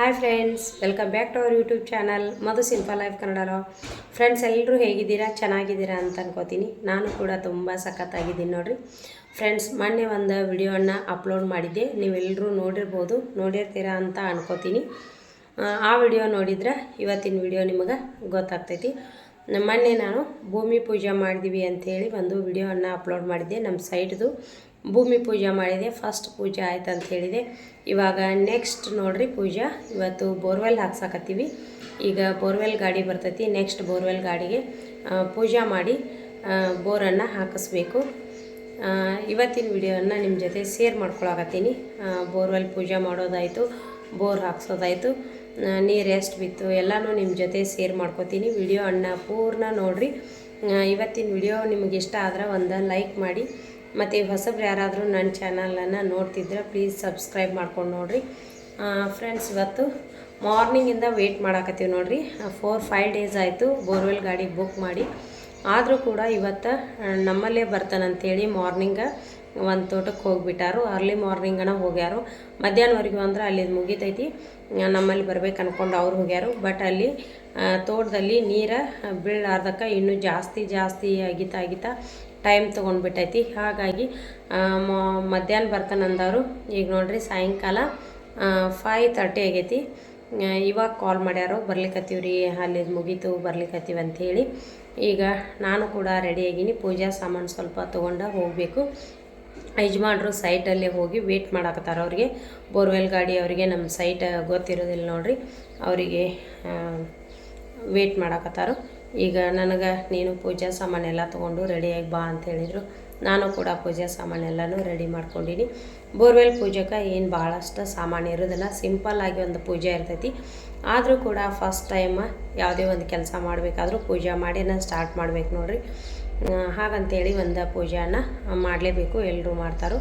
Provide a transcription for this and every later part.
Hi friends welcome back to our YouTube channel Madhu simple life Kannada friends ಎಲ್ಲರೂ ಹೇಗಿದ್ದೀರಾ? ಚೆನ್ನಾಗಿದ್ದೀರಾ ಅಂತ ಅನ್ಕೋತೀನಿ. ನಾನು ಕೂಡ ತುಂಬ ಸಖತ್ತಾಗಿದ್ದೀನಿ ನೋಡಿರಿ. ಫ್ರೆಂಡ್ಸ್ ಮೊನ್ನೆ ಒಂದು ವಿಡಿಯೋನ ಅಪ್ಲೋಡ್ ಮಾಡಿದ್ದೆ. ನೀವೆಲ್ಲರೂ ನೋಡಿರ್ಬೋದು ನೋಡಿರ್ತೀರಾ ಅಂತ ಅನ್ಕೋತೀನಿ. ಆ, ವಿಡಿಯೋ ನೋಡಿದ್ರೆ ಇವತ್ತಿನ ವಿಡಿಯೋ ನಿಮಗೆ ಗೊತ್ತಾಗ್ತೈತಿ. ಮೊನ್ನೆ ನಾನು ಭೂಮಿ ಪೂಜೆ ಮಾಡಿದ್ವಿ ಅಂಥೇಳಿ ಒಂದು ವಿಡಿಯೋವನ್ನು ಅಪ್ಲೋಡ್ ಮಾಡಿದ್ದೆ ನಮ್ಮ ಸೈಡ್ದು ಭೂಮಿ ಪೂಜೆ ಮಾಡಿದೆ ಫಸ್ಟ್ ಪೂಜೆ ಆಯ್ತು ಅಂತ ಹೇಳಿದೆ. ಇವಾಗ ನೆಕ್ಸ್ಟ್ ನೋಡ್ರಿ ಪೂಜಾ. ಇವತ್ತು ಬೋರ್ವೆಲ್ ಹಾಕ್ಸಕತ್ತೀವಿ. ಈಗ ಬೋರ್ವೆಲ್ ಗಾಡಿ ಬರ್ತೈತಿ ನೆಕ್ಸ್ಟ್ ಬೋರ್ವೆಲ್ ಗಾಡಿಗೆ ಪೂಜೆ ಮಾಡಿ ಬೋರನ್ನು ಹಾಕಿಸ್ಬೇಕು. ಇವತ್ತಿನ ವಿಡಿಯೋವನ್ನು ನಿಮ್ಮ ಜೊತೆ ಶೇರ್ ಮಾಡ್ಕೊಳಕತ್ತೀನಿ. ಬೋರ್ವೆಲ್ ಪೂಜೆ ಮಾಡೋದಾಯಿತು, ಬೋರ್ ಹಾಕ್ಸೋದಾಯಿತು ನೀರು ಎಷ್ಟು ಬಿತ್ತು ಎಲ್ಲನೂ ನಿಮ್ಮ ಜೊತೆ ಶೇರ್ ಮಾಡ್ಕೋತೀನಿ. ವಿಡಿಯೋ ಅನ್ನ ಪೂರ್ಣ ನೋಡಿರಿ. ಇವತ್ತಿನ ವಿಡಿಯೋ ನಿಮಗೆ ಇಷ್ಟ ಆದ್ರೆ ಒಂದು ಲೈಕ್ ಮಾಡಿ ಮತ್ತು ಹೊಸಬ್ರು ಯಾರಾದರೂ ನನ್ನ ಚಾನಲನ್ನು ನೋಡ್ತಿದ್ರೆ ಪ್ಲೀಸ್ ಸಬ್ಸ್ಕ್ರೈಬ್ ಮಾಡ್ಕೊಂಡು ನೋಡಿರಿ. ಫ್ರೆಂಡ್ಸ್ ಇವತ್ತು ಮಾರ್ನಿಂಗಿಂದ ವೆಯ್ಟ್ ಮಾಡಾಕತ್ತೀವಿ ನೋಡಿರಿ. ಫೋರ್ ಫೈವ್ ಡೇಸ್ ಆಯಿತು ಬೋರ್ವೆಲ್ ಗಾಡಿ ಬುಕ್ ಮಾಡಿ. ಆದರೂ ಕೂಡ ಇವತ್ತು ನಮ್ಮಲ್ಲೇ ಬರ್ತಾನಂತೇಳಿ ಮಾರ್ನಿಂಗ ಒಂದು ತೋಟಕ್ಕೆ ಹೋಗಿಬಿಟ್ಟಾರು. ಅರ್ಲಿ ಮಾರ್ನಿಂಗನ ಹೋಗ್ಯಾರು. ಮಧ್ಯಾಹ್ನವರೆಗೂ ಅಂದ್ರೆ ಅಲ್ಲಿ ಮುಗಿತೈತಿ. ನಮ್ಮಲ್ಲಿ ಬರ್ಬೇಕು ಅಂದ್ಕೊಂಡು ಅವ್ರು ಹೋಗ್ಯಾರು. ಬಟ್ ಅಲ್ಲಿ ತೋಟದಲ್ಲಿ ನೀರು ಬೀಳಾರ್ದಕ್ಕೆ ಇನ್ನೂ ಜಾಸ್ತಿ ಜಾಸ್ತಿ ಆಗಿತಾ ಆಗಿತಾ ಟೈಮ್ ತೊಗೊಂಡ್ಬಿಟ್ಟೈತಿ. ಹಾಗಾಗಿ ಮಧ್ಯಾಹ್ನ ಬರ್ತಾನಂದವರು ಈಗ ನೋಡ್ರಿ ಸಾಯಂಕಾಲ ಫೈ ತರ್ಟಿ ಆಗೈತಿ. ಇವಾಗ ಕಾಲ್ ಮಾಡ್ಯಾರು ರೀ ಅಲ್ಲಿ ಮುಗೀತು ಬರ್ಲಿಕ್ಕತ್ತೀವಿ ಅಂಥೇಳಿ ಈಗ ನಾನು ಕೂಡ ರೆಡಿ ಆಗೀನಿ. ಪೂಜಾ ಸಾಮಾನು ಸ್ವಲ್ಪ ತೊಗೊಂಡು ಹೋಗಬೇಕು. ಯಜಮಾನ್ರು ಸೈಟಲ್ಲಿ ಹೋಗಿ ವೇಟ್ ಮಾಡಾಕತ್ತಾರ ಅವ್ರಿಗೆ. ಬೋರ್ವೆಲ್ ಗಾಡಿ ಅವರಿಗೆ ನಮ್ಮ ಸೈಟ್ ಗೊತ್ತಿರೋದಿಲ್ಲ ನೋಡ್ರಿ. ಅವರಿಗೆ ವೇಟ್ ಮಾಡಾಕತ್ತಾರು. ಈಗ ನನಗೆ ನೀನು ಪೂಜಾ ಸಾಮಾನೆಲ್ಲ ತೊಗೊಂಡು ರೆಡಿಯಾಗಿ ಬಾ ಅಂತ ಹೇಳಿದರು. ನಾನು ಕೂಡ ಪೂಜಾ ಸಾಮಾನೆಲ್ಲನೂ ರೆಡಿ ಮಾಡ್ಕೊಂಡಿನಿ. ಬೋರ್ವೆಲ್ ಪೂಜೆಗೆ ಏನು ಭಾಳಷ್ಟು ಸಾಮಾನು ಇರೋದಿಲ್ಲ. ಸಿಂಪಲ್ ಆಗಿ ಒಂದು ಪೂಜೆ ಇರ್ತೈತಿ. ಆದರೂ ಕೂಡ ಫಸ್ಟ್ ಟೈಮ್ ಯಾವುದೇ ಒಂದು ಕೆಲಸ ಮಾಡಬೇಕಾದ್ರೂ ಪೂಜೆ ನಾನು ಸ್ಟಾರ್ಟ್ ಮಾಡ್ಬೇಕು ನೋಡ್ರಿ. ಹಾಗಂತೇಳಿ ಒಂದು ಪೂಜಾನ ಮಾಡಲೇಬೇಕು ಎಲ್ಲರೂ ಮಾಡ್ತಾರೆ.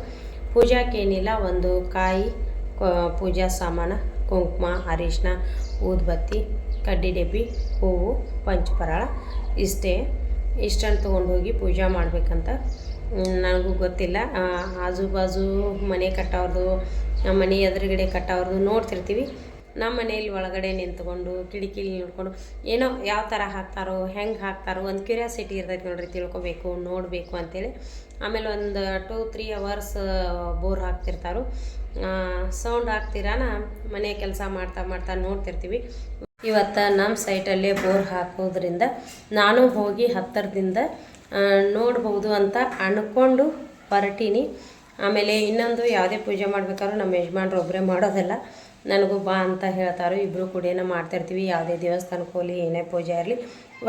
ಪೂಜಾಕ್ಕೇನಿಲ್ಲ ಒಂದು ಕಾಯಿ ಪೂಜಾ ಸಾಮಾನು, ಕುಂಕುಮ ಅರಿಶಿನ ಊದ್ಬತ್ತಿ ಕಡ್ಡಿ ಡಬ್ಬಿ, ಹೂವು, ಪಂಚಪರಾಳ ಇಷ್ಟೇ. ಇಷ್ಟನ್ನು ತೊಗೊಂಡು ಹೋಗಿ ಪೂಜೆ ಮಾಡಬೇಕಂತ. ನನಗೂ ಗೊತ್ತಿಲ್ಲ. ಆಜು ಬಾಜು ಮನೆ ಕಟ್ಟೋರ್ದು ನಮ್ಮ ಮನೆ ಎದುರುಗಡೆ ಕಟ್ಟೋರ್ದು ನೋಡ್ತಿರ್ತೀವಿ. ನಮ್ಮ ಮನೆಯಲ್ಲಿ ಒಳಗಡೆ ನಿಂತ್ಕೊಂಡು, ಕಿಟಕಿಲಿ ನೋಡ್ಕೊಂಡು ಏನೋ ಯಾವ ಥರ ಹಾಕ್ತಾರೋ, ಹೆಂಗೆ ಹಾಕ್ತಾರೋ, ಒಂದು ಕ್ಯೂರಿಯಾಸಿಟಿ ಇರ್ತೈತೆ ನೋಡ್ರಿ, ತಿಳ್ಕೊಬೇಕು, ನೋಡಬೇಕು ಅಂತೇಳಿ. ಆಮೇಲೆ ಒಂದು ಟೂ, ತ್ರೀ ಅವರ್ಸ್ ಬೋರ್ ಹಾಕ್ತಿರ್ತಾರೋ. ಸೌಂಡ್ ಹಾಕ್ತಿರಾನ, ಮನೆ ಕೆಲಸ ಮಾಡ್ತಾ ಮಾಡ್ತಾ ನೋಡ್ತಿರ್ತೀವಿ. ಇವತ್ತು ನಮ್ಮ ಸೈಟಲ್ಲೇ ಬೋರ್ ಹಾಕೋದ್ರಿಂದ ನಾನು ಹೋಗಿ ಹತ್ತಿರದಿಂದ ನೋಡ್ಬೋದು ಅಂತ ಅನ್ಕೊಂಡು ಹೊರಟೀನಿ. ಆಮೇಲೆ ಇನ್ನೊಂದು ಯಾವುದೇ ಪೂಜೆ ಮಾಡ್ಬೇಕಾದ್ರೂ ನಮ್ಮ ಯಜಮಾನ್ರು ಒಬ್ಬರೇ ಮಾಡೋದಲ್ಲ. ನನಗೂ ಬಾ ಅಂತ ಹೇಳ್ತಾರೋ. ಇಬ್ಬರು ಕೂಡಿನ ಮಾಡ್ತಿರ್ತೀವಿ. ಯಾವುದೇ ದೇವಸ್ಥಾನಕ್ಕೆ ಹೋಗಲಿ, ಏನೇ ಪೂಜೆ ಇರಲಿ,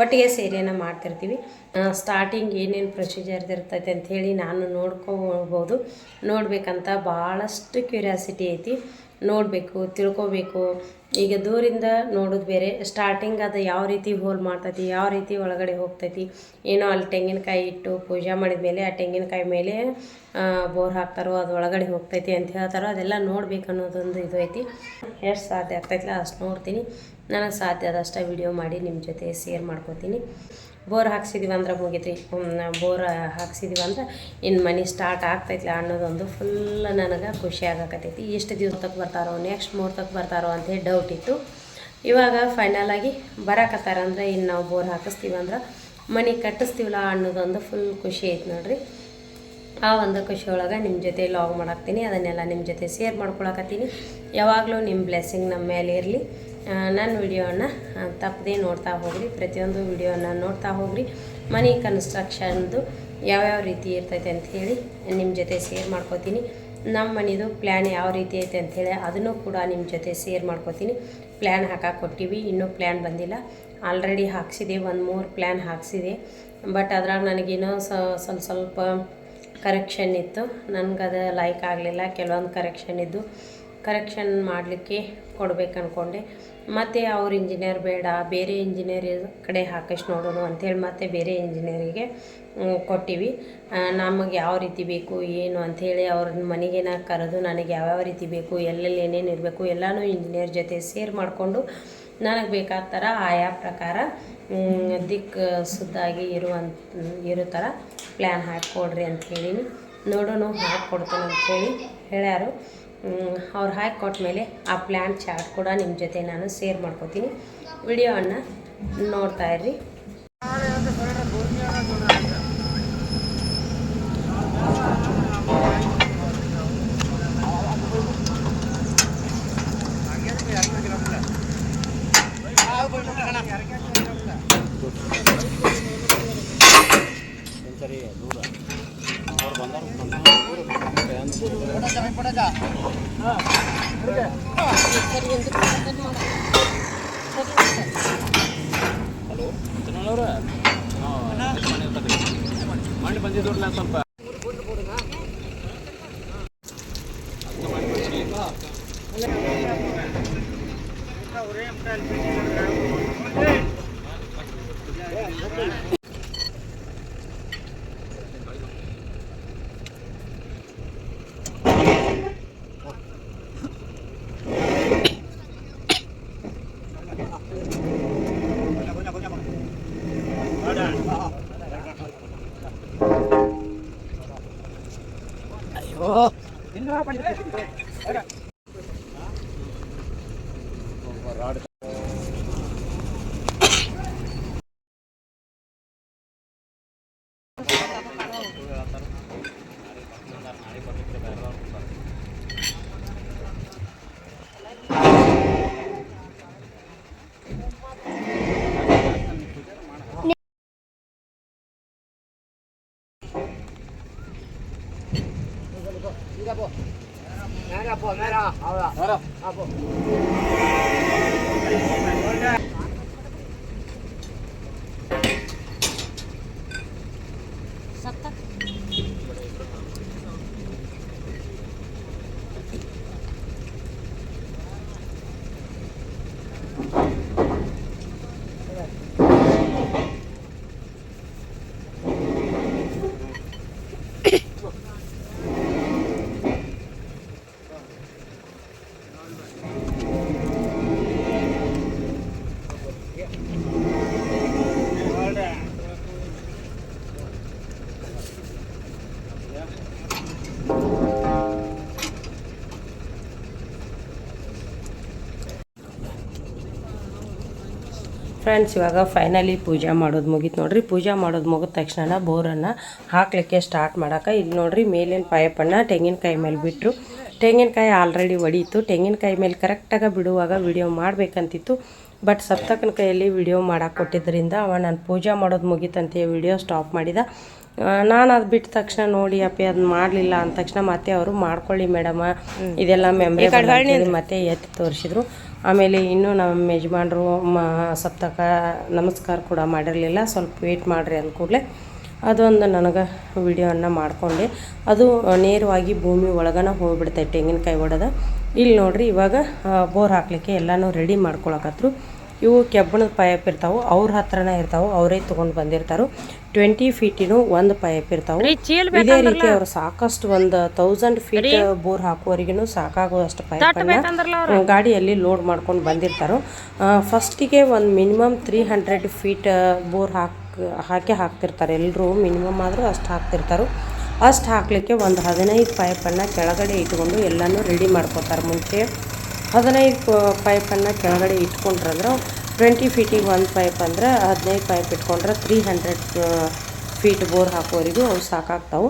ಒಟ್ಟಿಗೆ ಸೇರಿಯನ್ನ ಮಾಡ್ತಿರ್ತೀವಿ. ಸ್ಟಾರ್ಟಿಂಗ್ ಏನೇನು ಪ್ರೊಸೀಜರ್ ಇರ್ತೈತೆ ಅಂಥೇಳಿ ನಾನು ನೋಡ್ಕೋಬೋದು ನೋಡಬೇಕಂತ ಭಾಳಷ್ಟು ಕ್ಯೂರಿಯಾಸಿಟಿ ಐತಿ. ನೋಡಬೇಕು, ತಿಳ್ಕೊಬೇಕು. ಈಗ ದೂರಿಂದ ನೋಡೋದು ಬೇರೆ. ಸ್ಟಾರ್ಟಿಂಗ್ ಅದು ಯಾವ ರೀತಿ ಹೋಲ್ ಮಾಡ್ತೈತಿ, ಯಾವ ರೀತಿ ಒಳಗಡೆ ಹೋಗ್ತೈತಿ. ಏನೋ ಅಲ್ಲಿ ತೆಂಗಿನಕಾಯಿ ಇಟ್ಟು ಪೂಜೆ ಮಾಡಿದ ಮೇಲೆ ಆ ತೆಂಗಿನಕಾಯಿ ಮೇಲೆ ಬೋರ್ ಹಾಕ್ತಾರೋ, ಅದು ಒಳಗಡೆ ಹೋಗ್ತೈತಿ ಅಂತ ಹೇಳ್ತಾರೋ, ಅದೆಲ್ಲ ನೋಡ್ಬೇಕು ಅನ್ನೋದೊಂದು ಇದು ಐತಿ. ಎಷ್ಟು ಸಾಧ್ಯ ಆಗ್ತೈತಿಲ್ಲ ಅಷ್ಟು ನೋಡ್ತೀನಿ. ನನಗೆ ಸಾಧ್ಯ ಆದಷ್ಟು ವಿಡಿಯೋ ಮಾಡಿ ನಿಮ್ಮ ಜೊತೆ ಶೇರ್ ಮಾಡ್ಕೋತೀನಿ. ಬೋರ್ ಹಾಕ್ಸಿದೀವಿ ಅಂದ್ರೆ ಮುಗಿತ್ರಿ. ಬೋರ್ ಹಾಕ್ಸಿದೀವಿ ಅಂದ್ರೆ ಇನ್ನು ಮನೆ ಸ್ಟಾರ್ಟ್ ಆಗ್ತೈತಿಲ್ಲ ಅನ್ನೋದೊಂದು ಫುಲ್ ನನಗೆ ಖುಷಿ ಆಗಕತ್ತೈತಿ. ಎಷ್ಟು ದಿವಸಕ್ಕೆ ಬರ್ತಾರೋ ನೆಕ್ಸ್ಟ್ ಮುಹೂರ್ತಕ್ಕೆ ಬರ್ತಾರೋ ಅಂತೇಳಿ ಡೌಟ್ ಇತ್ತು. ಇವಾಗ ಫೈನಲ್ ಆಗಿ ಬರಾಕತ್ತಾರ ಅಂದ್ರೆ ಇನ್ನು ನಾವು ಬೋರ್ ಹಾಕಿಸ್ತೀವಿ ಅಂದ್ರೆ ಮನೆ ಕಟ್ಟಿಸ್ತೀವಲ್ಲ ಅನ್ನೋದೊಂದು ಫುಲ್ ಖುಷಿ ಐತೆ ನೋಡ್ರಿ. ಆ ಒಂದು ಖುಷಿ ಒಳಗೆ ನಿಮ್ಮ ಜೊತೆ ಲಾಗ್ ಮಾಡಾಕ್ತೀನಿ. ಅದನ್ನೆಲ್ಲ ನಿಮ್ಮ ಜೊತೆ ಶೇರ್ ಮಾಡ್ಕೊಳಕತ್ತೀನಿ. ಯಾವಾಗಲೂ ನಿಮ್ಮ ಬ್ಲೆಸ್ಸಿಂಗ್ ನಮ್ಮ ಮೇಲೆ ಇರಲಿ. ನನ್ನ ವಿಡಿಯೋನ ತಪ್ಪದೇ ನೋಡ್ತಾ ಹೋಗ್ರಿ. ಪ್ರತಿಯೊಂದು ವಿಡಿಯೋನ ನೋಡ್ತಾ ಹೋಗ್ರಿ. ಮನೆ ಕನ್ಸ್ಟ್ರಕ್ಷನ್ದು ಯಾವ್ಯಾವ ರೀತಿ ಇರ್ತೈತೆ ಅಂತ ಹೇಳಿ ನಿಮ್ಮ ಜೊತೆ ಶೇರ್ ಮಾಡ್ಕೋತೀನಿ. ನಮ್ಮ ಮನೆಯದು ಪ್ಲ್ಯಾನ್ ಯಾವ ರೀತಿ ಐತೆ ಅಂಥೇಳಿ ಅದನ್ನು ಕೂಡ ನಿಮ್ಮ ಜೊತೆ ಶೇರ್ ಮಾಡ್ಕೋತೀನಿ. ಪ್ಲ್ಯಾನ್ ಹಾಕಕ್ಕೆ ಕೊಟ್ಟಿವಿ, ಇನ್ನೂ ಪ್ಲ್ಯಾನ್ ಬಂದಿಲ್ಲ. ಆಲ್ರೆಡಿ ಹಾಕ್ಸಿದೆ, ಒಂದು ಮೂರು ಪ್ಲ್ಯಾನ್ ಹಾಕ್ಸಿದೆ. ಬಟ್ ಅದ್ರಾಗ ನನಗೇನೋ ಸ್ವಲ್ಪ ಸ್ವಲ್ಪ ಕರೆಕ್ಷನ್ ಇತ್ತು. ನನಗದು ಲೈಕ್ ಆಗಲಿಲ್ಲ, ಕೆಲವೊಂದು ಕರೆಕ್ಷನ್ ಇದ್ದು. ಕರೆಕ್ಷನ್ ಮಾಡಲಿಕ್ಕೆ ಕೊಡ್ಬೇಕು ಅಂದ್ಕೊಂಡೆ ಮತ್ತು ಅವ್ರ ಇಂಜಿನಿಯರ್ ಬೇಡ, ಬೇರೆ ಇಂಜಿನಿಯರ್ ಕಡೆ ಹಾಕಷ್ಟು ನೋಡೋಣ ಅಂಥೇಳಿ ಮತ್ತೆ ಬೇರೆ ಇಂಜಿನಿಯರಿಗೆ ಕೊಟ್ಟಿವಿ. ನಮಗೆ ಯಾವ ರೀತಿ ಬೇಕು, ಏನು ಅಂಥೇಳಿ ಅವ್ರ ಮನೆಗೇನ ಕರೆದು ನನಗೆ ಯಾವ್ಯಾವ ರೀತಿ ಬೇಕು, ಎಲ್ಲೆಲ್ಲಿ ಏನೇನು ಇರಬೇಕು ಎಲ್ಲನೂ ಇಂಜಿನಿಯರ್ ಜೊತೆ ಸೇರ್ ಮಾಡಿಕೊಂಡು ನನಗೆ ಬೇಕಾದ ಥರ ಆಯಾ ಪ್ರಕಾರ ದಿಕ್ ದಿಕ್ಕು ಸುದ್ದಾಗಿ ಇರುವಂಥ ಇರೋ ಥರ ಪ್ಲ್ಯಾನ್ ಹಾಕಿಕೊಡ್ರಿ ಅಂತ ಹೇಳೀನಿ ನೋಡೋಣ ಹಾಕ್ಕೊಡ್ತೇನೆ ಅಂಥೇಳಿ ಹೇಳ್ಯಾರು. ಅವ್ರು ಹಾಕಿ ಕೊಟ್ಮೇಲೆ ಆ ಪ್ಲ್ಯಾನ್ ಚಾರ್ಟ್ ಕೂಡ ನಿಮ್ಮ ಜೊತೆ ನಾನು ಶೇರ್ ಮಾಡ್ಕೋತೀನಿ. ವಿಡಿಯೋವನ್ನು ನೋಡ್ತಾ ಇರ್ರಿ. ಸರಿ ದೂರ. ಅವ್ರು ಬಂದವ್ರು ಹಲೋ ಅವ್ರ ಮಾಡಿ ಬಂದಿದ್ರಲ್ಲ ಸ್ವಲ್ಪ రాడు આપો ಫ್ರೆಂಡ್ಸ್ ಇವಾಗ ಫೈನಲಿ ಪೂಜೆ ಮಾಡೋದು ಮುಗೀತು ನೋಡ್ರಿ. ಪೂಜೆ ಮಾಡೋದು ಮುಗಿದ ತಕ್ಷಣ ಬೋರನ್ನು ಹಾಕ್ಲಿಕ್ಕೆ ಸ್ಟಾರ್ಟ್ ಮಾಡೋಕೆ. ಇಲ್ಲಿ ನೋಡ್ರಿ ಮೇಲಿನ ಪೈಪನ್ನು ತೆಂಗಿನಕಾಯಿ ಮೇಲೆ ಬಿಟ್ಟರು ತೆಂಗಿನಕಾಯಿ ಆಲ್ರೆಡಿ ಒಡೀತು. ತೆಂಗಿನಕಾಯಿ ಮೇಲೆ ಕರೆಕ್ಟಾಗಿ ಬಿಡುವಾಗ ವಿಡಿಯೋ ಮಾಡಬೇಕಂತಿತ್ತು. ಬಟ್ ಸಪ್ತಕನ ಕೈಯಲ್ಲಿ ವಿಡಿಯೋ ಮಾಡಕ್ಕೆ ಕೊಟ್ಟಿದ್ದರಿಂದ ಅವ ನಾನು ಪೂಜೆ ಮಾಡೋದು ಮುಗೀತಂತೆ ವಿಡಿಯೋ ಸ್ಟಾಪ್ ಮಾಡಿದ. ನಾನು ಅದು ಬಿಟ್ಟ ತಕ್ಷಣ ನೋಡಿ ಅಪ್ಪಿ ಅದನ್ನ ಮಾಡಲಿಲ್ಲ ಅಂದ ತಕ್ಷಣ ಮತ್ತೆ ಅವರು ಮಾಡ್ಕೊಳ್ಳಿ ಮೇಡಮ. ಇದೆಲ್ಲ ಮೆಮ್ರಿ ಮತ್ತೆ ಎತ್ತಿ ತೋರಿಸಿದ್ರು. ಆಮೇಲೆ ಇನ್ನೂ ನಮ್ಮ ಯಜಮಾನ್ರು ಮ ಸಪ್ತಕ ನಮಸ್ಕಾರ ಕೂಡ ಮಾಡಿರಲಿಲ್ಲ. ಸ್ವಲ್ಪ ವೇಟ್ ಮಾಡಿರಿ ಅಂದ ಕೂಡಲೇ. ಅದೊಂದು ನನಗೆ ವಿಡಿಯೋನ ಮಾಡಿಕೊಂಡೆ. ಅದು ನೇರವಾಗಿ ಭೂಮಿ ಒಳಗನ ಹೋಗ್ಬಿಡ್ತೈತೆ ತೆಂಗಿನಕಾಯಿ ಒಡೆದ. ಇಲ್ಲಿ ನೋಡಿರಿ ಇವಾಗ ಬೋರ್ ಹಾಕ್ಲಿಕ್ಕೆ ಎಲ್ಲನೂ ರೆಡಿ ಮಾಡ್ಕೊಳಕತ್ರು. ಇವು ಕೆಬ್ಬಣದ ಪೈಪ್ ಇರ್ತಾವೆ ಅವ್ರ ಹತ್ರನೇ ಇರ್ತಾವೆ ಅವರೇ ತೊಗೊಂಡು ಬಂದಿರ್ತಾರೆ. ಟ್ವೆಂಟಿ ಫೀಟಿನೂ ಒಂದು ಪೈಪ್ ಇರ್ತಾವೆ. ಇದೇ ರೀತಿ ಅವ್ರು ಸಾಕಷ್ಟು ಒಂದು ತೌಸಂಡ್ ಫೀಟ್ ಬೋರ್ ಹಾಕುವವರೆಗೂ ಸಾಕಾಗುವಷ್ಟು ಪೈಪನ್ನು ಗಾಡಿಯಲ್ಲಿ ಲೋಡ್ ಮಾಡ್ಕೊಂಡು ಬಂದಿರ್ತಾರೋ. ಫಸ್ಟಿಗೆ ಒಂದು minimum three hundred feet bore ಹಾಕಿ ಹಾಕಿ ಹಾಕ್ತಿರ್ತಾರೆ. ಎಲ್ಲರೂ ಮಿನಿಮಮ್ ಆದರೂ ಅಷ್ಟು ಹಾಕ್ತಿರ್ತಾರೆ. ಅಷ್ಟು ಹಾಕಲಿಕ್ಕೆ ಒಂದು ಹದಿನೈದು ಪೈಪನ್ನು ಕೆಳಗಡೆ ಇಟ್ಕೊಂಡು ಎಲ್ಲನೂ ರೆಡಿ ಮಾಡ್ಕೋತಾರೆ ಮುಂಚೆ. ಹದಿನೈದು ಪೈಪನ್ನು ಕೆಳಗಡೆ ಇಟ್ಕೊಂಡ್ರಂದ್ರೆ ಟ್ವೆಂಟಿ ಫೀಟಿಗೆ ಒಂದು ಪೈಪ್ ಅಂದ್ರೆ ಹದಿನೈದು ಪೈಪ್ ಇಟ್ಕೊಂಡ್ರೆ ತ್ರೀ ಹಂಡ್ರೆಡ್ ಫೀಟ್ ಬೋರ್ ಹಾಕೋರಿಗೂ ಅವು ಸಾಕಾಗ್ತಾವೆ.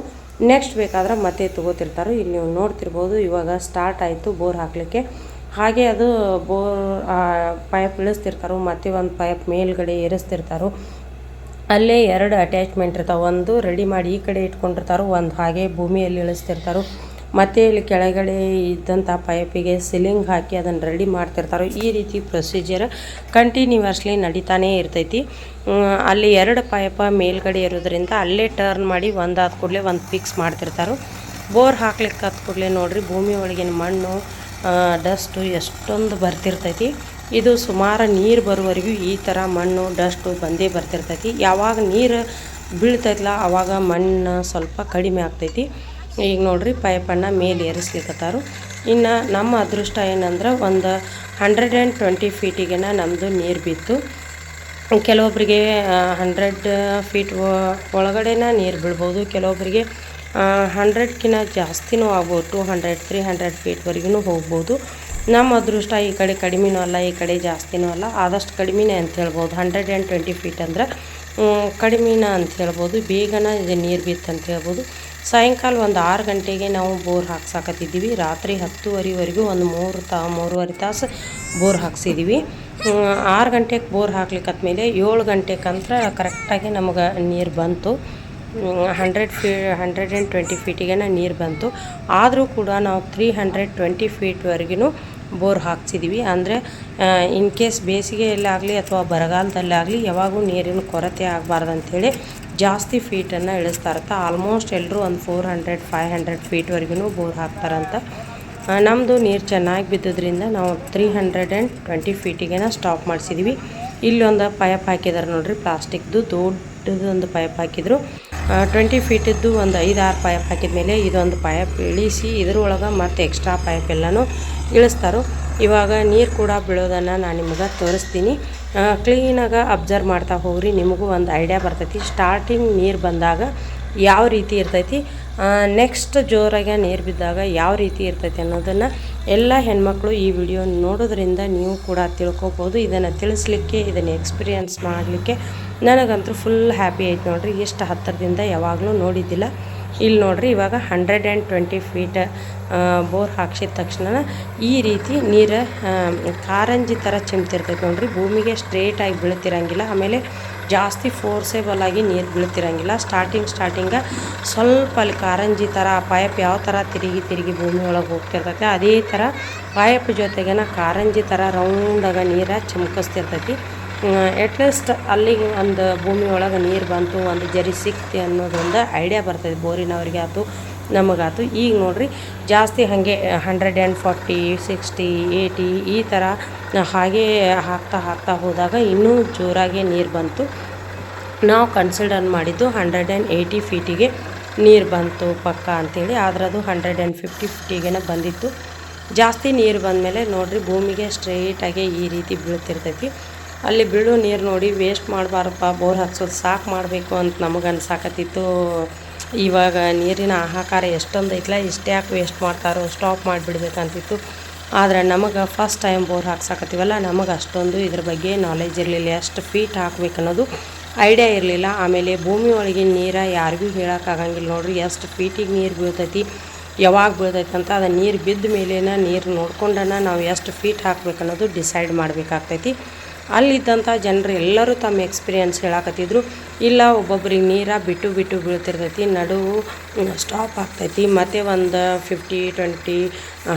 ನೆಕ್ಸ್ಟ್ ಬೇಕಾದ್ರೆ ಮತ್ತೆ ತೊಗೋತಿರ್ತಾರೆ. ಇಲ್ಲಿ ನೀವು ನೋಡ್ತಿರ್ಬೋದು ಇವಾಗ ಸ್ಟಾರ್ಟ್ ಆಯಿತು ಬೋರ್ ಹಾಕಲಿಕ್ಕೆ. ಹಾಗೆ ಅದು ಬೋರ್ ಪೈಪ್ ಇಳಿಸ್ತಿರ್ತಾರೆ, ಮತ್ತೆ ಒಂದು ಪೈಪ್ ಮೇಲ್ಗಡೆ ಏರಿಸ್ತಿರ್ತಾರೆ, ಅಲ್ಲೇ ಎರಡು ಅಟ್ಯಾಚ್ಮೆಂಟ್ ಇರ್ತಾವೆ. ಒಂದು ರೆಡಿ ಮಾಡಿ ಈ ಕಡೆ ಇಟ್ಕೊಂಡಿರ್ತಾರೋ, ಒಂದು ಹಾಗೆ ಭೂಮಿಯಲ್ಲಿ ಇಳಿಸ್ತಿರ್ತಾರೋ. ಮತ್ತು ಇಲ್ಲಿ ಕೆಳಗಡೆ ಇದ್ದಂಥ ಪೈಪಿಗೆ ಸಿಲಿಂಗ್ ಹಾಕಿ ಅದನ್ನು ರೆಡಿ ಮಾಡ್ತಿರ್ತಾರೋ ಈ ರೀತಿ ಪ್ರೊಸೀಜರ್ ಕಂಟಿನ್ಯೂವಸ್ಲಿ ನಡೀತಾನೇ ಇರ್ತೈತಿ. ಅಲ್ಲಿ ಎರಡು ಪೈಪ ಮೇಲ್ಗಡೆ ಇರೋದ್ರಿಂದ ಅಲ್ಲೇ ಟರ್ನ್ ಮಾಡಿ ಒಂದಾದ ಕೂಡಲೇ ಒಂದು ಫಿಕ್ಸ್ ಮಾಡ್ತಿರ್ತಾರೋ. ಬೋರ್ ಹಾಕ್ಲಿಕ್ಕೆ ಆದ ಕೂಡಲೇ ನೋಡ್ರಿ ಭೂಮಿ ಒಳಗಿನ ಮಣ್ಣು ಡಸ್ಟು ಎಷ್ಟೊಂದು ಬರ್ತಿರ್ತೈತಿ. ಇದು ಸುಮಾರು ನೀರು ಬರುವವರೆಗೂ ಈ ಥರ ಮಣ್ಣು ಡಸ್ಟು ಬಂದೇ ಬರ್ತಿರ್ತೈತಿ. ಯಾವಾಗ ನೀರು ಬೀಳ್ತೈತಲ್ಲ ಆವಾಗ ಮಣ್ಣು ಸ್ವಲ್ಪ ಕಡಿಮೆ ಆಗ್ತೈತಿ. ಈಗ ನೋಡ್ರಿ ಪೈಪನ್ನು ಮೇಲೆ ಏರಿಸ್ಲಿಕ್ಕತ್ತಾರು ಇನ್ನು ನಮ್ಮ ಅದೃಷ್ಟ ಏನಂದ್ರೆ ಒಂದು ಹಂಡ್ರೆಡ್ ಆ್ಯಂಡ್ ಟ್ವೆಂಟಿ ಫೀಟಿಗೆನ ನಮ್ಮದು ನೀರು ಬಿತ್ತು. ಕೆಲವೊಬ್ಬರಿಗೆ ಹಂಡ್ರೆಡ್ ಫೀಟ್ ಒಳಗಡೆನ ನೀರು ಬೀಳ್ಬೋದು. ಕೆಲವೊಬ್ಬರಿಗೆ ಹಂಡ್ರೆಡ್ಕಿನ್ನ ಜಾಸ್ತಿನೂ ಆಗ್ಬೋದು. ಟು ಹಂಡ್ರೆಡ್ ತ್ರೀ ಹಂಡ್ರೆಡ್ ಫೀಟ್ವರೆಗೂ ಹೋಗ್ಬೋದು. ನಮ್ಮ ಅದೃಷ್ಟ ಈ ಕಡೆ ಕಡಿಮೆನೂ ಅಲ್ಲ, ಈ ಕಡೆ ಜಾಸ್ತಿನೂ ಅಲ್ಲ. ಆದಷ್ಟು ಕಡಿಮೆನೇ ಅಂತ ಹೇಳ್ಬೋದು. ಹಂಡ್ರೆಡ್ ಆ್ಯಂಡ್ ಟ್ವೆಂಟಿ ಫೀಟ್ ಅಂದ್ರೆ ಕಡಿಮೆನ ಅಂತ ಹೇಳ್ಬೋದು. ಬೇಗನ ನೀರು ಬಿತ್ತು ಅಂತ ಹೇಳ್ಬೋದು. ಸಾಯಂಕಾಲ ಒಂದು ಆರು ಗಂಟೆಗೆ ನಾವು ಬೋರ್ ಹಾಕ್ಸಾಕತ್ತಿದ್ದೀವಿ. ರಾತ್ರಿ ಹತ್ತುವರೆವರೆಗೂ ಒಂದು ಮೂರು ತಾ, ಮೂರುವರೆ ತಾಸು ಬೋರ್ ಹಾಕ್ಸಿದ್ದೀವಿ. ಆರು ಗಂಟೆಗೆ ಬೋರ್ ಹಾಕ್ಲಿಕ್ಕತ್ಮೇಲೆ ಏಳು ಗಂಟೆಗಂತ್ರ ಕರೆಕ್ಟಾಗಿ ನಮಗೆ ನೀರು ಬಂತು. Hundred fee, hundred and twenty ಫೀಟಿಗೇನ ನೀರು ಬಂತು. ಆದರೂ ಕೂಡ ನಾವು ತ್ರೀ ಹಂಡ್ರೆಡ್ ಟ್ವೆಂಟಿ ಫೀಟ್ವರೆಗೂ ಬೋರ್ ಹಾಕ್ಸಿದ್ದೀವಿ. ಅಂದರೆ ಇನ್ ಕೇಸ್ ಬೇಸಿಗೆಯಲ್ಲಾಗಲಿ ಅಥವಾ ಬರಗಾಲದಲ್ಲಾಗಲಿ ಯಾವಾಗೂ ನೀರಿನ ಕೊರತೆ ಆಗಬಾರ್ದು ಅಂಥೇಳಿ ಜಾಸ್ತಿ ಫೀಟನ್ನು ಇಳಿಸ್ತಾ ಇರುತ್ತೆ ಆಲ್ಮೋಸ್ಟ್ ಎಲ್ಲರೂ ಒಂದು ಫೋರ್ ಹಂಡ್ರೆಡ್ ಫೈವ್ ಹಂಡ್ರೆಡ್ ಫೀಟ್ವರೆಗೂ ಬೋರ್ ಹಾಕ್ತಾರಂತ. ನಮ್ಮದು ನೀರು ಚೆನ್ನಾಗಿ ಬಿದ್ದದ್ರಿಂದ ನಾವು ತ್ರೀ ಹಂಡ್ರೆಡ್ ಆ್ಯಂಡ್ ಟ್ವೆಂಟಿ ಫೀಟಿಗೇನ ಸ್ಟಾಪ್ ಮಾಡಿಸಿದ್ವಿ. ಇಲ್ಲೊಂದು ಪೈಪ್ ಹಾಕಿದ್ದಾರೆ ನೋಡಿರಿ, ಪ್ಲಾಸ್ಟಿಕ್ದು ದೊಡ್ಡದೊಂದು ಪೈಪ್ ಹಾಕಿದ್ರು. ಟ್ವೆಂಟಿ ಫೀಟಿದ್ದು ಒಂದು ಐದು ಆರು ಪೈಪ್ ಹಾಕಿದ ಮೇಲೆ ಇದೊಂದು ಪೈಪ್ ಇಳಿಸಿ ಇದ್ರೊಳಗೆ ಮತ್ತು ಎಕ್ಸ್ಟ್ರಾ ಪೈಪ್ ಎಲ್ಲನೂ ಇಳಿಸ್ತಾರೋ. ಇವಾಗ ನೀರು ಕೂಡ ಬೀಳೋದನ್ನು ನಾನು ನಿಮಗೆ ತೋರಿಸ್ತೀನಿ. ಕ್ಲೀನಾಗಿ ಅಬ್ಸರ್ವ್ ಮಾಡ್ತಾ ಹೋಗ್ರಿ, ನಿಮಗೂ ಒಂದು ಐಡಿಯಾ ಬರ್ತೈತಿ. ಸ್ಟಾರ್ಟಿಂಗ್ ನೀರು ಬಂದಾಗ ಯಾವ ರೀತಿ ಇರ್ತೈತಿ? ನೆಕ್ಸ್ಟ್ ಜೋರಾಗಿ ನೀರು ಬಿದ್ದಾಗ ಯಾವ ರೀತಿ ಇರ್ತೈತಿ ಅನ್ನೋದನ್ನು ಎಲ್ಲ ಹೆಣ್ಮಕ್ಳು ಈ ವಿಡಿಯೋ ನೋಡೋದ್ರಿಂದ ನೀವು ಕೂಡ ತಿಳ್ಕೊಬೋದು. ಇದನ್ನು ತಿಳಿಸ್ಲಿಕ್ಕೆ, ಇದನ್ನು ಎಕ್ಸ್ಪೀರಿಯನ್ಸ್ ಮಾಡಲಿಕ್ಕೆ ನನಗಂತೂ ಫುಲ್ ಹ್ಯಾಪಿ ಆಯ್ತು ನೋಡಿರಿ. ಎಷ್ಟು ಹತ್ತಿರದಿಂದ ಯಾವಾಗಲೂ ನೋಡಿದ್ದಿಲ್ಲ. ಇಲ್ಲಿ ನೋಡ್ರಿ, ಇವಾಗ hundred and twenty feet bore ಹಾಕ್ಸಿದ ತಕ್ಷಣ ಈ ರೀತಿ ನೀರು ಕಾರಂಜಿ ಥರ ಚಿಮ್ತಿರ್ತೈತೆ ನೋಡ್ರಿ. ಭೂಮಿಗೆ ಸ್ಟ್ರೇಟಾಗಿ ಬೀಳ್ತಿರಂಗಿಲ್ಲ. ಆಮೇಲೆ ಜಾಸ್ತಿ ಫೋರ್ಸೇಬಲ್ ಆಗಿ ನೀರು ಬೀಳ್ತಿರಂಗಿಲ್ಲ. ಸ್ಟಾರ್ಟಿಂಗ್ ಸ್ಟಾರ್ಟಿಂಗ ಸ್ವಲ್ಪ ಅಲ್ಲಿ ಕಾರಂಜಿ ಥರ ಪೈಪ್ ಯಾವ ಥರ ತಿರುಗಿ ತಿರುಗಿ ಭೂಮಿ ಒಳಗೆ ಹೋಗ್ತಿರ್ತೈತೆ, ಅದೇ ಥರ ಪೈಪ್ ಜೊತೆಗೇನ ಕಾರಂಜಿ ಥರ ರೌಂಡಾಗ ನೀರು ಚಿಮ್ಕಿಸ್ತಿರ್ತೈತಿ. ಅಟ್ಲೀಸ್ಟ್ ಅಲ್ಲಿಗೆ ಒಂದು ಭೂಮಿ ಒಳಗೆ ನೀರು ಬಂತು, ಒಂದು ಜರಿ ಸಿಕ್ತಿ ಅನ್ನೋದೊಂದು ಐಡಿಯಾ ಬರ್ತದೆ ಬೋರಿನವ್ರಿಗೆ ಆಯ್ತು ನಮಗಾಯ್ತು ಈಗ ನೋಡಿರಿ, ಜಾಸ್ತಿ ಹಾಗೆ hundred and forty sixty eighty ಈ ಥರ ಹಾಗೆ ಹಾಕ್ತಾ ಹಾಕ್ತಾ ಹೋದಾಗ ಇನ್ನೂ ಜೋರಾಗಿ ನೀರು ಬಂತು. ನಾವು ಕನ್ಸಿಡರ್ ಮಾಡಿದ್ದು ಹಂಡ್ರೆಡ್ ಆ್ಯಂಡ್ ಏಯ್ಟಿ ಫೀಟಿಗೆ ನೀರು ಬಂತು ಪಕ್ಕ ಅಂಥೇಳಿ ಆದ್ರೆ ಅದು ಹಂಡ್ರೆಡ್ ಆ್ಯಂಡ್ ಫಿಫ್ಟಿ ಫಿಫ್ಟಿಗೇನ ಬಂದಿತ್ತು. ಜಾಸ್ತಿ ನೀರು ಬಂದಮೇಲೆ ನೋಡಿರಿ, ಭೂಮಿಗೆ ಸ್ಟ್ರೈಟಾಗಿ ಈ ರೀತಿ ಬೀಳ್ತಿರ್ತೈತಿ. ಅಲ್ಲಿ ಬೀಳೋ ನೀರು ನೋಡಿ ವೇಸ್ಟ್ ಮಾಡಬಾರಪ್ಪ, ಬೋರ್ ಹಚ್ಚೋದು ಸಾಕು ಮಾಡಬೇಕು ಅಂತ ನಮಗೆ ಅನ್ಸಾಕತ್ತಿತ್ತು. ಇವಾಗ ನೀರಿನ ಆಹಾಕಾರ ಎಷ್ಟೊಂದು ಐತಲ್ಲ ಇಷ್ಟೇ ಯಾಕೆ ವೇಸ್ಟ್ ಮಾಡ್ತಾರೋ ಸ್ಟಾಪ್ ಮಾಡಿಬಿಡ್ಬೇಕಂತಿತ್ತು. ಆದರೆ ನಮಗೆ ಫಸ್ಟ್ ಟೈಮ್ ಬೋರ್ ಹಾಕ್ಸಾಕತ್ತೀವಲ್ಲ, ನಮಗೆ ಅಷ್ಟೊಂದು ಇದ್ರ ಬಗ್ಗೆ ನಾಲೆಜ್ ಇರಲಿಲ್ಲ, ಎಷ್ಟು ಫೀಟ್ ಹಾಕ್ಬೇಕು ಅನ್ನೋದು ಐಡಿಯಾ ಇರಲಿಲ್ಲ. ಆಮೇಲೆ ಭೂಮಿ ಒಳಗಿನ ನೀರು ಯಾರಿಗೂ ಹೇಳೋಕ್ಕಾಗಂಗಿಲ್ಲ ನೋಡ್ರಿ, ಎಷ್ಟು ಫೀಟಿಗೆ ನೀರು ಬೀಳ್ತೈತಿ, ಯಾವಾಗ ಬೀಳ್ತೈತೆ ಅಂತ ಅದು ನೀರು ಬಿದ್ದ ಮೇಲೇನ ನೀರು ನೋಡ್ಕೊಂಡನ ನಾವು ಎಷ್ಟು ಫೀಟ್ ಹಾಕ್ಬೇಕು ಅನ್ನೋದು ಡಿಸೈಡ್ ಮಾಡಬೇಕಾಗ್ತೈತಿ. ಅಲ್ಲಿದ್ದಂಥ ಜನರು ಎಲ್ಲರೂ ತಮ್ಮ ಎಕ್ಸ್ಪೀರಿಯನ್ಸ್ ಹೇಳಾಕತ್ತಿದ್ರು. ಇಲ್ಲ, ಒಬ್ಬೊಬ್ರಿಗೆ ನೀರ ಬಿಟ್ಟು ಬಿಟ್ಟು ಬೀಳ್ತಿರ್ತೈತಿ, ನಡುವು ಸ್ಟಾಪ್ ಆಗ್ತೈತಿ, ಮತ್ತೆ ಒಂದು ಫಿಫ್ಟಿ ಟ್ವೆಂಟಿ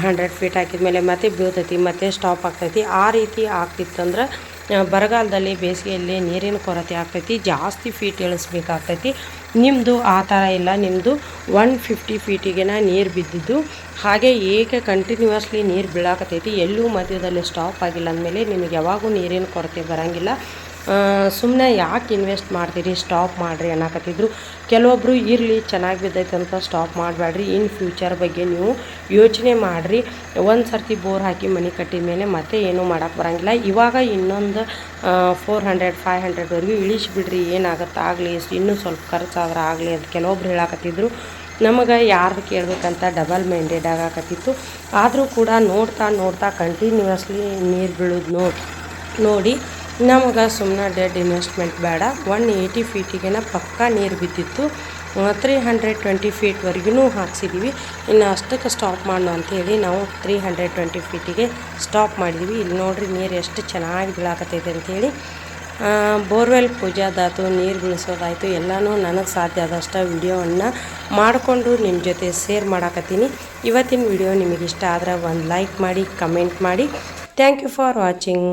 ಹಂಡ್ರೆಡ್ ಫೀಟ್ ಹಾಕಿದ್ಮೇಲೆ ಮತ್ತೆ ಬೀಳ್ತೈತಿ, ಮತ್ತೆ ಸ್ಟಾಪ್ ಆಗ್ತೈತಿ. ಆ ರೀತಿ ಆಗ್ತಿತ್ತಂದ್ರೆ ಬರಗಾಲದಲ್ಲಿ ಬೇಸಿಗೆಯಲ್ಲಿ ನೀರಿನ ಕೊರತೆ ಆಗ್ತೈತಿ, ಜಾಸ್ತಿ ಫೀಟ್ ಇಳಿಸ್ಬೇಕಾಗ್ತೈತಿ. ನಿಮ್ಮದು ಆ ಥರ ಇಲ್ಲ. ನಿಮ್ಮದು ಒನ್ ಫಿಫ್ಟಿ ಫೀಟಿಗೆನ ನೀರು ಬಿದ್ದಿದ್ದು. ಹಾಗೆ ಏಕೆ ಕಂಟಿನ್ಯೂಸ್ಲಿ ನೀರು ಬೀಳಾಕತ್ತೈತಿ. ಎಲ್ಲೂ ಮಧ್ಯದಲ್ಲಿ ಸ್ಟಾಪ್ ಆಗಿಲ್ಲ ಅಂದಮೇಲೆ ನಿಮಗೆ ಯಾವಾಗೂ ನೀರಿನ ಕೊರತೆ ಬರೋಂಗಿಲ್ಲ. ಸುಮ್ಮನೆ ಯಾಕೆ ಇನ್ವೆಸ್ಟ್ ಮಾಡ್ತೀರಿ? ಸ್ಟಾಪ್ ಮಾಡಿರಿ ಅನ್ನಕತ್ತಿದ್ರು. ಕೆಲವೊಬ್ಬರು ಇರಲಿ, ಚೆನ್ನಾಗಿ ಬಿದ್ದೈತೆ ಸ್ಟಾಪ್ ಮಾಡಬೇಡ್ರಿ ಇನ್ ಫ್ಯೂಚರ್ ಬಗ್ಗೆ ನೀವು ಯೋಚನೆ ಮಾಡಿರಿ. ಒಂದು ಸರ್ತಿ ಬೋರ್ ಹಾಕಿ ಮನೆ ಕಟ್ಟಿದ ಮೇಲೆ ಮತ್ತೆ ಏನೂ ಮಾಡೋಕ್ಕೆ ಬರೋಂಗಿಲ್ಲ. ಇವಾಗ ಇನ್ನೊಂದು ಫೋರ್ ಹಂಡ್ರೆಡ್ ಫೈವ್ ಹಂಡ್ರೆಡ್ವರೆಗೂ ಇಳಿಸ್ಬಿಡ್ರಿ. ಏನಾಗುತ್ತೆ ಆಗಲಿ, ಇನ್ನೂ ಸ್ವಲ್ಪ ಖರ್ಚಾದ್ರೆ ಆಗಲಿ ಅಂತ ಕೆಲವೊಬ್ರು ಹೇಳಕತ್ತಿದ್ರು. ನಮಗೆ ಯಾರ್ದು ಕೇಳಬೇಕಂತ ಡಬಲ್ ಮೈಂಡೆಡ್ ಆಗಾಕತ್ತಿತ್ತು. ಆದರೂ ಕೂಡ ನೋಡ್ತಾ ನೋಡ್ತಾ ಕಂಟಿನ್ಯೂಯಸ್ಲಿ ನೀರು ಬೀಳೋದು ನೋಡಿ ನೋಡಿ ನಮಗೆ ಸುಮ್ಮನೆ ಡೆಡ್ ಇನ್ವೆಸ್ಟ್ಮೆಂಟ್ ಬೇಡ. ಒನ್ ಏಯ್ಟಿ ಫೀಟಿಗೆನ ಪಕ್ಕಾ ನೀರು ಬಿದ್ದಿತ್ತು. ತ್ರೀ ಹಂಡ್ರೆಡ್ ಟ್ವೆಂಟಿ ಫೀಟ್ವರೆಗೂ ಹಾಕ್ಸಿದ್ದೀವಿ ಇನ್ನು ಅಷ್ಟಕ್ಕೆ ಸ್ಟಾಪ್ ಮಾಡು ಅಂಥೇಳಿ ನಾವು ತ್ರೀ ಹಂಡ್ರೆಡ್ ಟ್ವೆಂಟಿ ಫೀಟಿಗೆ ಸ್ಟಾಪ್ ಮಾಡಿದ್ವಿ. ಇಲ್ಲಿ ನೋಡಿರಿ ನೀರು ಎಷ್ಟು ಚೆನ್ನಾಗಿ ಬೀಳಾಕತ್ತೈತೆ ಅಂಥೇಳಿ ಬೋರ್ವೆಲ್ ಪೂಜಾದಾತು ನೀರು ಬೀಳಿಸೋದಾಯಿತು ಎಲ್ಲನೂ ನನಗೆ ಸಾಧ್ಯ ಆದಷ್ಟು ವಿಡಿಯೋವನ್ನು ಮಾಡಿಕೊಂಡು ನಿಮ್ಮ ಜೊತೆ ಶೇರ್ ಮಾಡಾಕತ್ತೀನಿ. ಇವತ್ತಿನ ವಿಡಿಯೋ ನಿಮಗಿಷ್ಟ ಆದರೆ ಒಂದು ಲೈಕ್ ಮಾಡಿ ಕಮೆಂಟ್ ಮಾಡಿ. Thank you for watching